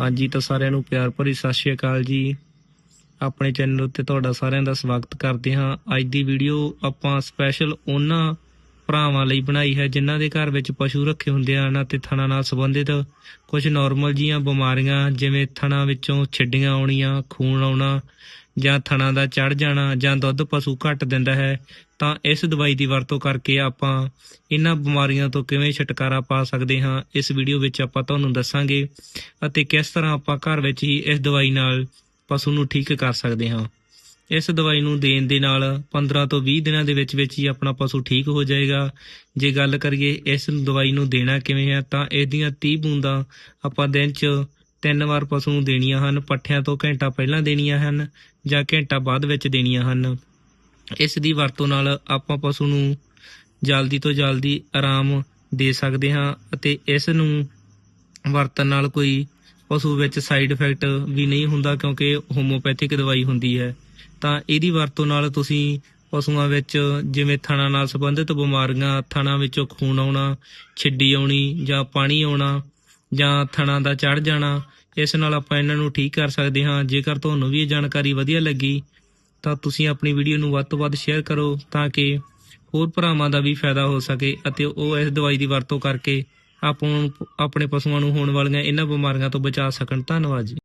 ਹਾਂਜੀ, ਤਾਂ ਸਾਰਿਆਂ ਨੂੰ ਪਿਆਰ ਭਰੀ ਸਤਿ ਸ਼੍ਰੀ ਅਕਾਲ ਜੀ। ਆਪਣੇ ਚੈਨਲ ਉੱਤੇ ਤੁਹਾਡਾ ਸਾਰਿਆਂ ਦਾ ਸਵਾਗਤ ਕਰਦੇ ਹਾਂ। ਅੱਜ ਦੀ ਵੀਡੀਓ ਆਪਾਂ ਸਪੈਸ਼ਲ ਉਹਨਾਂ ਭਰਾਵਾਂ ਲਈ ਬਣਾਈ ਹੈ, ਜਿਨ੍ਹਾਂ ਦੇ ਘਰ ਵਿੱਚ ਪਸ਼ੂ ਰੱਖੇ ਹੁੰਦੇ ਹਨ ਅਤੇ ਥਣਾ ਨਾਲ ਸੰਬੰਧਿਤ ਕੁਝ ਨਾਰਮਲ ਜੀਆਂ ਬਿਮਾਰੀਆਂ, ਜਿਵੇਂ ਥਣਾ ਵਿੱਚੋਂ ਛਿੱਡੀਆਂ ਆਉਣੀਆਂ, ਖੂਨ ਆਉਣਾ ਜਾਂ ਥਣਾ ਦਾ ਚੜ ਜਾਣਾ ਜਾਂ ਦੁੱਧ ਪਸ਼ੂ ਘੱਟ ਦਿੰਦਾ ਹੈ, ਤਾਂ ਇਸ ਦਵਾਈ ਦੀ ਵਰਤੋਂ ਕਰਕੇ ਆਪਾਂ ਇਹਨਾਂ ਬਿਮਾਰੀਆਂ ਤੋਂ ਕਿਵੇਂ ਛੁਟਕਾਰਾ ਪਾ ਸਕਦੇ ਹਾਂ, ਇਸ ਵੀਡੀਓ ਵਿੱਚ ਆਪਾਂ ਤੁਹਾਨੂੰ ਦੱਸਾਂਗੇ ਅਤੇ ਕਿਸ ਤਰ੍ਹਾਂ ਆਪਾਂ ਘਰ ਵਿੱਚ ਹੀ ਇਸ ਦਵਾਈ ਨਾਲ ਪਸ਼ੂ ਨੂੰ ਠੀਕ ਕਰ ਸਕਦੇ ਹਾਂ। ਇਸ ਦਵਾਈ ਨੂੰ ਦੇਣ ਦੇ ਨਾਲ 15 ਤੋਂ 20 ਦਿਨਾਂ ਦੇ ਵਿੱਚ ਵਿੱਚ ਹੀ ਆਪਣਾ ਪਸ਼ੂ ਠੀਕ ਹੋ ਜਾਏਗਾ। ਜੇ ਗੱਲ ਕਰੀਏ ਇਸ ਦਵਾਈ ਨੂੰ ਦੇਣਾ ਕਿਵੇਂ ਹੈ ਤਾਂ ਇਹਦੀਆਂ 30 ਬੂੰਦਾਂ ਆਪਾਂ ਦਿਨ 'ਚ ਤਿੰਨ ਵਾਰ ਪਸ਼ੂ ਨੂੰ ਦੇਣੀਆਂ ਹਨ, ਪੱਠਿਆਂ ਤੋਂ ਘੰਟਾ ਪਹਿਲਾਂ ਦੇਣੀਆਂ ਹਨ ਜਾਂ ਘੰਟਾ ਬਾਅਦ ਵਿੱਚ ਦੇਣੀਆਂ ਹਨ। ਇਸ ਦੀ ਵਰਤੋਂ ਨਾਲ ਆਪਾਂ ਪਸ਼ੂ ਨੂੰ ਜਲਦੀ ਤੋਂ ਜਲਦੀ ਆਰਾਮ ਦੇ ਸਕਦੇ ਹਾਂ ਅਤੇ ਇਸ ਨੂੰ ਵਰਤਣ ਨਾਲ ਕੋਈ ਪਸ਼ੂ ਵਿੱਚ ਸਾਈਡ ਇਫੈਕਟ ਵੀ ਨਹੀਂ ਹੁੰਦਾ ਕਿਉਂਕਿ ਹੋਮੋਪੈਥਿਕ ਦਵਾਈ ਹੁੰਦੀ ਹੈ। ਤਾਂ ਇਹਦੀ ਵਰਤੋਂ ਨਾਲ ਤੁਸੀਂ ਪਸ਼ੂਆਂ ਵਿੱਚ ਜਿਵੇਂ ਥਣਾ ਨਾਲ ਸੰਬੰਧਿਤ ਬਿਮਾਰੀਆਂ, ਥਣਾ ਵਿੱਚੋਂ ਖੂਨ ਆਉਣਾ, ਛਿੱਡੀ ਆਉਣੀ ਜਾਂ ਪਾਣੀ ਆਉਣਾ ਜਾਂ ਥਣਾ ਦਾ ਚੜ ਜਾਣਾ, ਇਸ ਨਾਲ ਆਪਾਂ ਇਹਨਾਂ ਨੂੰ ਠੀਕ ਕਰ ਸਕਦੇ ਹਾਂ। ਜੇਕਰ ਤੁਹਾਨੂੰ ਵੀ ਇਹ ਜਾਣਕਾਰੀ ਵਧੀਆ ਲੱਗੀ, ਤਾਂ ਤੁਸੀਂ ਆਪਣੀ ਵੀਡੀਓ ਨੂੰ ਵੱਧ ਤੋਂ ਵੱਧ ਸ਼ੇਅਰ ਕਰੋ ਤਾਂ ਕਿ ਹੋਰ ਭਰਾਵਾਂ ਦਾ ਵੀ ਫਾਇਦਾ ਹੋ ਸਕੇ ਅਤੇ ਉਹ ਇਸ ਦਵਾਈ ਦੀ ਵਰਤੋਂ ਕਰਕੇ ਆਪਾਂ, ਆਪਣੇ ਪਸ਼ੂਆਂ ਨੂੰ ਹੋਣ ਵਾਲੀਆਂ ਇਹਨਾਂ ਬਿਮਾਰੀਆਂ ਤੋਂ ਬਚਾ ਸਕਣ। ਧੰਨਵਾਦ ਜੀ।